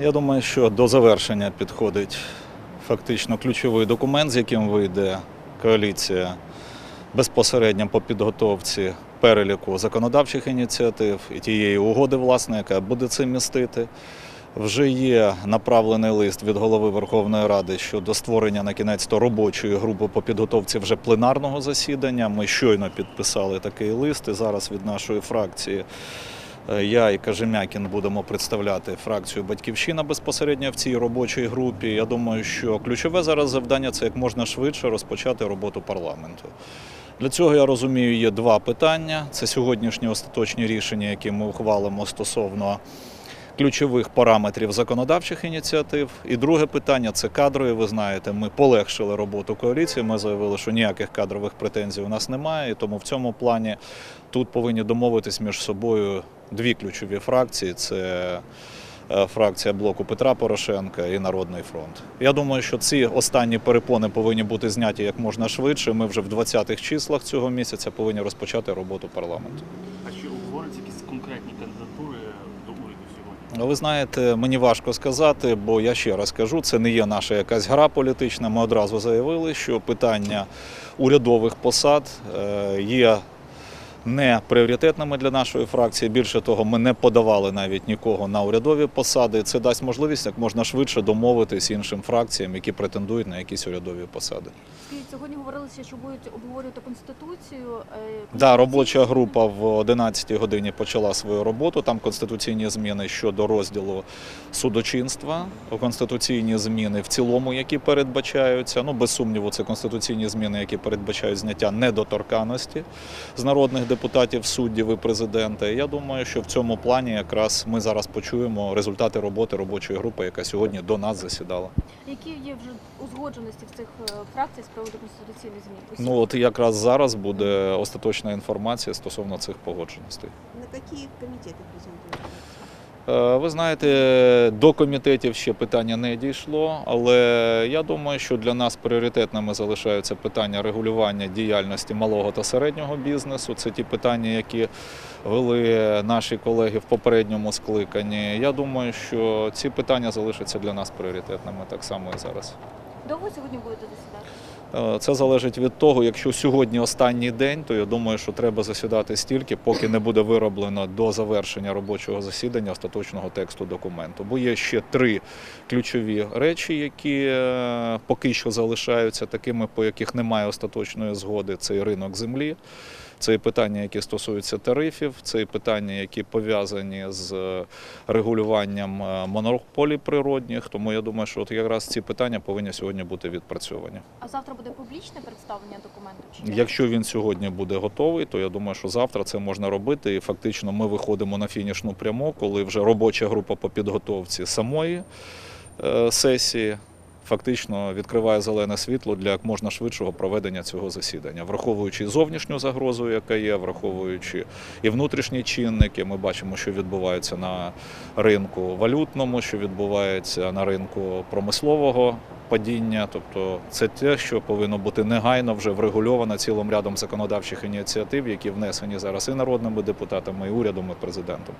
Я думаю, що до завершення підходить фактично ключовий документ, з яким вийде коаліція безпосередньо по підготовці переліку законодавчих ініціатив і тієї угоди, власне, яка буде це містити. Вже є направлений лист від голови Верховної Ради щодо створення на кінець то робочої групи по підготовці вже пленарного засідання. Ми щойно підписали такий лист, і зараз від нашої фракції я і Кажемякін будемо представляти фракцію Батьківщина безпосередньо в цій робочій групі. Я думаю, що ключове зараз завдання це як можна швидше розпочати роботу парламенту. Для цього я розумію, є два питання: це сьогоднішні остаточні рішення, які ми ухвалимо стосовно ключових параметрів законодавчих ініціатив. І друге питання це кадрові. Ви знаєте, ми полегшили роботу коаліції. Ми заявили, що ніяких кадрових претензій у нас немає. І тому в цьому плані тут повинні домовитись між собою дві ключові фракції: це е, фракція блоку Петра Порошенка і Народний фронт. Я думаю, що ці останні перепони повинні бути зняті як можна швидше. Ми вже в 20-х числах цього місяця повинні розпочати роботу парламенту. А чи обговорюються якісь конкретні кандидатури до уряду сьогодні? Ви знаєте, мені важко сказати, бо я ще раз кажу, це не є наша якась гра політична. Ми одразу заявили, що питання урядових посад е, є не пріоритетними для нашої фракції. Більше того, ми не подавали навіть нікого на урядові посади. Це дасть можливість як можна швидше домовитись іншим фракціям, які претендують на якісь урядові посади. Сьогодні говорилося, що будуть обговорювати конституцію. е, Да, робоча група в 11 годині почала свою роботу. Там конституційні зміни щодо розділу судочинства, конституційні зміни в цілому, які передбачаються. Ну, без сумніву, це конституційні зміни, які передбачають зняття недоторканності з народних депутатів, суддів і президента. І я думаю, що в цьому плані якраз ми зараз почуємо результати роботи робочої групи, яка сьогодні до нас засідала. Які є вже узгодженості в цих е, фракцій з приводу конституційних змін? Ну от якраз зараз буде остаточна інформація стосовно цих погодженостей. На які комітети презентуете? Е, Ви знаєте, до комітетів ще питання не дійшло, але я думаю, що для нас пріоритетними залишаються питання регулювання діяльності малого та середнього бізнесу. Це ті питання, які вели наші колеги в попередньому скликанні. Я думаю, що ці питання залишаться для нас пріоритетними так само і зараз. Довго сьогодні будете засідати? Е, Це залежить від того, якщо сьогодні останній день, то я думаю, що треба засідати стільки, поки не буде вироблено до завершення робочого засідання остаточного тексту документу. Бо є ще три ключові речі, які е, поки що залишаються такими, по яких немає остаточної згоди. Це ринок землі. Це і питання, які стосуються тарифів, це і питання, які пов'язані з е, регулюванням е, монополій природних. Тому я думаю, що от якраз ці питання повинні сьогодні бути відпрацьовані. А завтра буде публічне представлення документу? Чи? Якщо він сьогодні буде готовий, то я думаю, що завтра це можна робити. І фактично ми виходимо на фінішну пряму, коли вже робоча група по підготовці самої е, сесії фактично відкриває зелене світло для як можна швидшого проведення цього засідання, враховуючи зовнішню загрозу, яка є, враховуючи і внутрішні чинники. Ми бачимо, що відбувається на ринку валютному, що відбувається на ринку промислового падіння. Тобто це те, що повинно бути негайно вже врегульовано цілим рядом законодавчих ініціатив, які внесені зараз і народними депутатами, і урядом, і президентом.